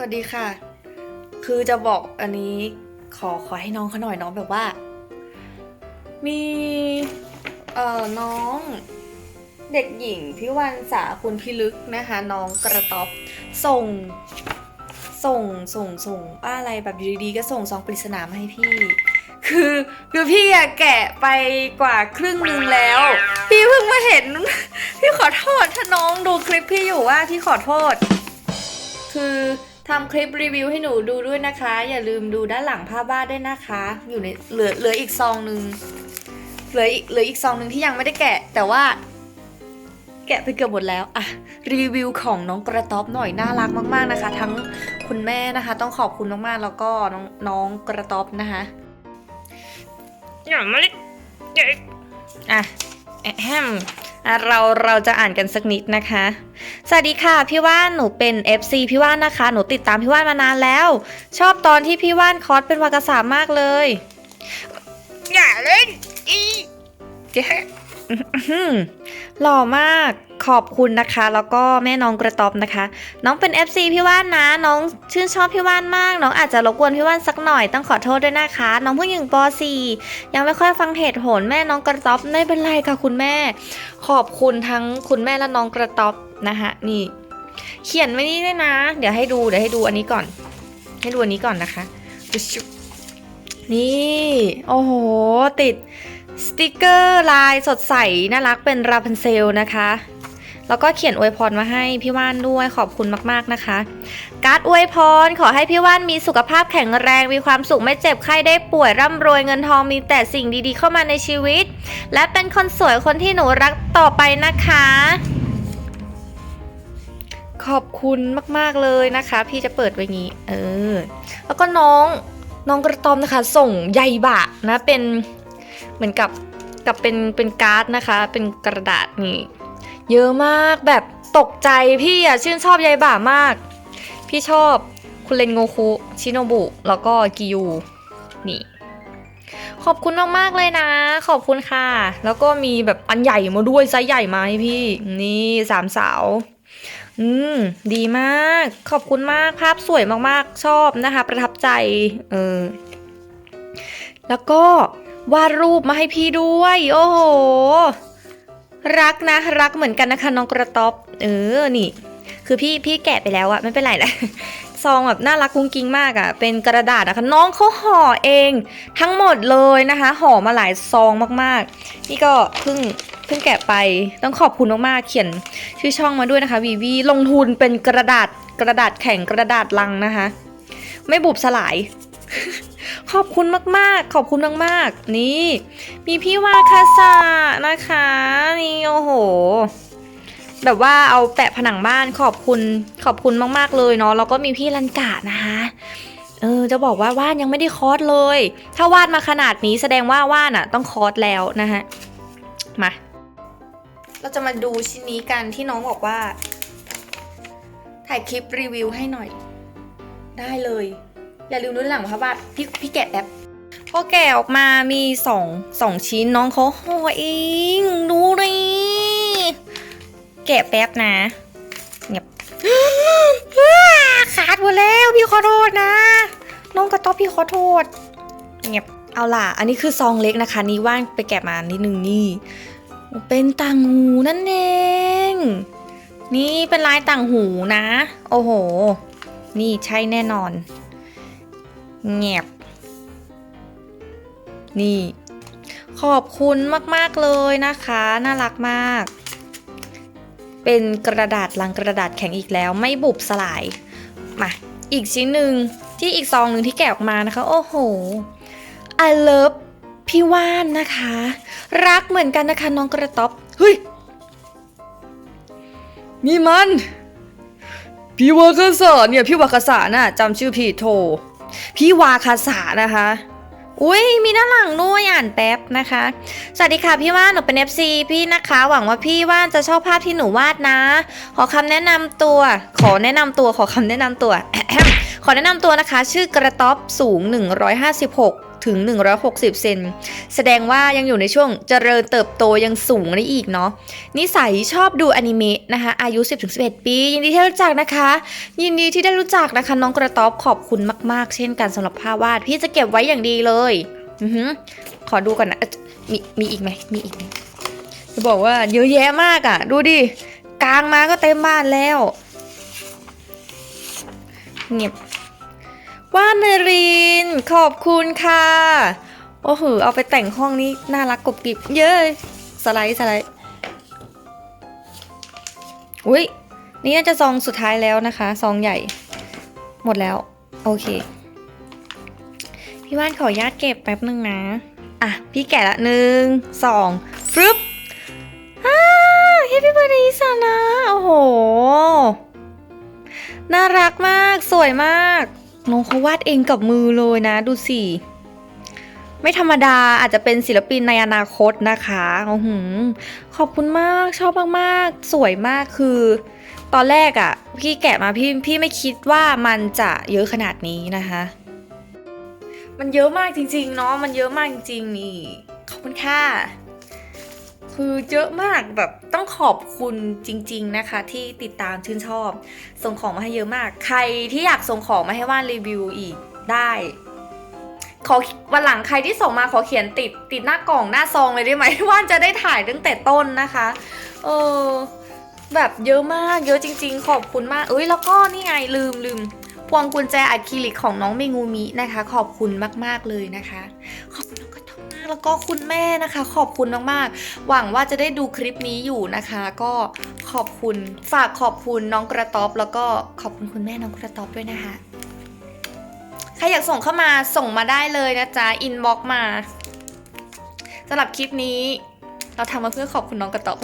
สวัสดีค่ะ คือจะบอกอันนี้ขอขอให้น้องเขาหน่อยน้องแบบว่า มีเอ่อน้องเด็กหญิงพิวันสาคุณพิลึกนะคะ น้องกระต๊อบส่ง ส่งส่งส่งว่าอะไรแบบอยู่ดีๆก็ส่งซองปริศนามาให้พี่ คือคือพี่อะแกะไปกว่าครึ่งหนึงแล้ว พี่เพิ่งมาเห็น พี่ขอโทษถ้าน้องดูคลิปพี่อยู่ว่าพี่ขอโทษ คือ ทำคลิปรีวิวให้หนูดูด้วยนะคะ อย่าลืมดูด้านหลังภาพวาดด้วยนะคะ อยู่ในเหลือเหลืออีกซองหนึ่งเหลืออีกเหลืออีกซองหนึ่งที่ยังไม่ได้แกะ แต่ว่า แกะไปเกือบหมดแล้วอะรีวิวของน้องกระต๊อบหน่อยน่ารักมาก ๆนะคะ ทั้งคุณแม่นะคะ ต้องขอบคุณมากๆแล้วก็น้องน้องกระต๊อบนะคะอย่ามาเล็กเด็กอะแอะแฮมอะ เราเราจะอ่านกันสักนิดนะคะ สวัสดีค่ะ พี่ว่านหนูเป็น FC พี่ว่านนะคะ หนูติดตามพี่ว่านมานานแล้ว ชอบตอนที่พี่ว่านคอสเป็นวากาสามากเลย อย่าเล่นอีแก หล่อมากขอบคุณนะคะ แล้วก็แม่น้องกระต๊อบนะคะ น้องเป็น FC พี่ว่านนะ น้องชื่นชอบพี่ว่านมาก น้องอาจจะรบกวนพี่ว่านสักหน่อยต้องขอโทษด้วยนะคะ น้องเพิ่งอยู่ป .4 ยังไม่ค่อยฟังเหตุผลแม่น้องกระต๊อบไม่เป็นไรค่ะคุณแม่ ขอบคุณทั้งคุณแม่และน้องกระต๊อบนะคะนี่ เขียนไว้นี่ด้วยนะ เดี๋ยวให้ดูเดี๋ยวให้ดูอันนี้ก่อน ให้ดูอันนี้ก่อนนะคะ นี่ โอ้โห ติด สติกเกอร์ลายสดใส น่ารักเป็นราพันเซลนะคะ แล้วก็เขียนอวยพรมาให้พี่ว่านด้วยขอบคุณมากๆนะคะ การ์ดอวยพรขอให้พี่ว่านมีสุขภาพแข็งแรงมีความสุขไม่เจ็บไข้ได้ป่วยร่ำรวยเงินทองมีแต่สิ่งดีๆเข้ามาในชีวิต และเป็นคนสวยคนที่หนูรักต่อไปนะคะ ขอบคุณมากๆเลยนะคะ พี่จะเปิดไว้งี้ เออ แล้วก็น้องน้องกระตอมนะคะ ส่งใยบะนะเป็น เหมือนกับกับเป็นเป็นการ์ดนะคะ เป็นกระดาษนี่เยอะมากแบบตกใจพี่อะชื่นชอบใยบะมาก พี่ชอบคุณเลนโงคุชิโนบุแล้วก็กิยูนี่ ขอบคุณมากๆเลยนะ ขอบคุณค่ะ แล้วก็มีแบบอันใหญ่มาด้วยไซส์ใหญ่มาให้พี่ นี่สามสาวอืม ดีมาก ขอบคุณมาก ภาพสวยมากๆ ชอบนะคะ ประทับใจ เออ แล้วก็ วาดรูปมาให้พี่ด้วย โอ้โห รักนะ รักเหมือนกันนะคะน้องกระต๊อบ เออ นี่ คือพี่พี่แกะไปแล้วอะไม่เป็นไรนะซองแบบน่ารักกุ้งกิ้งมากอะเป็นกระดาษนะคะน้องเขาห่อเอง ทั้งหมดเลยนะคะ ห่อมาหลายซองมากๆ นี่ก็เพิ่งเพิ่งแกะไปต้องขอบคุณมากๆเขียนชื่อช่องมาด้วยนะคะวีวีลงทุนเป็นกระดาษกระดาษแข็งกระดาษลังนะคะ ไม่บุบสลาย ขอบคุณมากๆ ขอบคุณมากๆ นี่ มีพี่วาคาซานะคะ นี่โอ้โห แบบว่าเอาแปะผนังบ้านขอบคุณขอบคุณมากๆเลยเนาะแล้วก็มีพี่ลันกานะคะ เออจะบอกว่าวาดยังไม่ได้คอร์สเลย ถ้าวาดมาขนาดนี้แสดงว่าวาดอะ ต้องคอร์สแล้วนะฮะ มา เราจะมาดูชิ้นนี้กันที่น้องบอกว่า ถ่ายคลิปรีวิวให้หน่อย ได้เลย อย่าลืมดูหลังค่ะว่าพี่พี่แกะแป๊บพอแกะออกมามีสองสองชิ้นน้องเขาห่อเองดูดิแกะแป๊บนะเงียบขาดหมดแล้วพี่ขอโทษนะ น้องกระต๊อบพี่ขอโทษเงียบเอาล่ะ อันนี้คือซองเล็กนะคะ นี่ว่างไปแกะมานิดนึงนี่ เป็นต่างหูนั่นเอง นี่เป็นลายต่างหูนะ โอ้โห นี่ใช่แน่นอน แงบนี่ ขอบคุณมาก ๆ เลยนะคะ น่ารักมาก เป็นกระดาษลังกระดาษแข็งอีกแล้ว ไม่บุบสลาย มา อีกชิ้นหนึ่งที่อีกซองหนึ่งที่แกะออกมานะคะ โอ้โห I love พี่ว่านนะคะ รักเหมือนกันนะคะน้องกระต๊อบ เฮ้ย นี่มัน พี่วาคาสาเนี่ย พี่วาคาสาน่ะจำชื่อผิดโท พี่วาคาสานะคะอุ้ยมีหน้าหลังด้วยอ่านแป๊บนะคะ สวัสดีค่ะพี่ว่านหนูเป็น FC พี่นะคะ หวังว่าพี่ว่านจะชอบภาพที่หนูวาดนะ ขอคำแนะนำตัว ขอแนะนำตัวขอคำแนะนำตัว ขอแนะนำตัวนะคะ ชื่อกระต๊อบสูง 156ถึง 160 เซน แสดงว่ายังอยู่ในช่วงเจริญเติบโตยังสูงได้อีกเนาะ นิสัยชอบดูอนิเมะนะคะ อายุ 10-11 ปี ยินดีที่ได้รู้จักนะคะ ยินดีที่ได้รู้จักนะคะ น้องกระต๊อบขอบคุณมาก ๆ เช่นกันสำหรับภาพวาด พี่จะเก็บไว้อย่างดีเลยอขอดูก่อนนะ มีมีอีกไหมมีอีกไหมจะบอกว่าเยอะแยะมากอะ่ะ ดูดิ กลางมาก็เต็มบ้านแล้วเงียบ ว่านริน ขอบคุณค่ะ โอ้โห เอาไปแต่งห้องนี้ น่ารักกบกิบเย้ยสไลด์สไลด์อุ้ยนี่น่าจะซองสุดท้ายแล้วนะคะ ซองใหญ่ หมดแล้ว โอเค พี่ว่านขออนุญาตเก็บแป๊บนึงนะ อะ พี่แกะละหนึ่งสองฟรึบอ้าเฮปปี้เบอร์ดย์สานะ โอ้โห น่ารักมาก สวยมาก น้องเขาวาดเองกับมือเลยนะ ดูสิ ไม่ธรรมดาอาจจะเป็นศิลปินในอนาคตนะคะโอ้โหขอบคุณมากชอบมากๆ สวยมากคือ ตอนแรกอะ่ะ พี่แกะมาพี่พี่ไม่คิดว่ามันจะเยอะขนาดนี้นะคะ มันเยอะมากจริงๆเนาะมันเยอะมากจริงๆนี่ขอบคุณค่ะ คือเยอะมากแบบต้องขอบคุณจริง ๆนะคะ ที่ติดตามชื่นชอบ ส่งของมาให้เยอะมาก ใครที่อยากส่งของมาให้ว่านรีวิวอีกได้ ขอวันหลังใครที่ส่งมาขอเขียนติดติดหน้ากล่องหน้าซองเลยได้ไหมว่านจะได้ถ่ายตั้งแต่ต้นนะคะเออแบบเยอะมากเยอะจริง ๆ ขอบคุณมาก เอ้ยแล้วก็นี่ไงลืมลืมพวงกุญแจอะคริลิกของน้องเมงูมินะคะ ขอบคุณมากๆเลยนะคะขอบ แล้วก็คุณแม่นะคะ ขอบคุณมากๆ หวังว่าจะได้ดูคลิปนี้อยู่นะคะ ก็ขอบคุณฝากขอบคุณน้องกระต๊อบแล้วก็ขอบคุณคุณแม่น้องกระต๊อบด้วยนะคะใครอยากส่งเข้ามาส่งมาได้เลยนะจ๊ะอินบ็อกมาสำหรับคลิปนี้ เราทำมาเพื่อขอบคุณน้องกระต๊อบ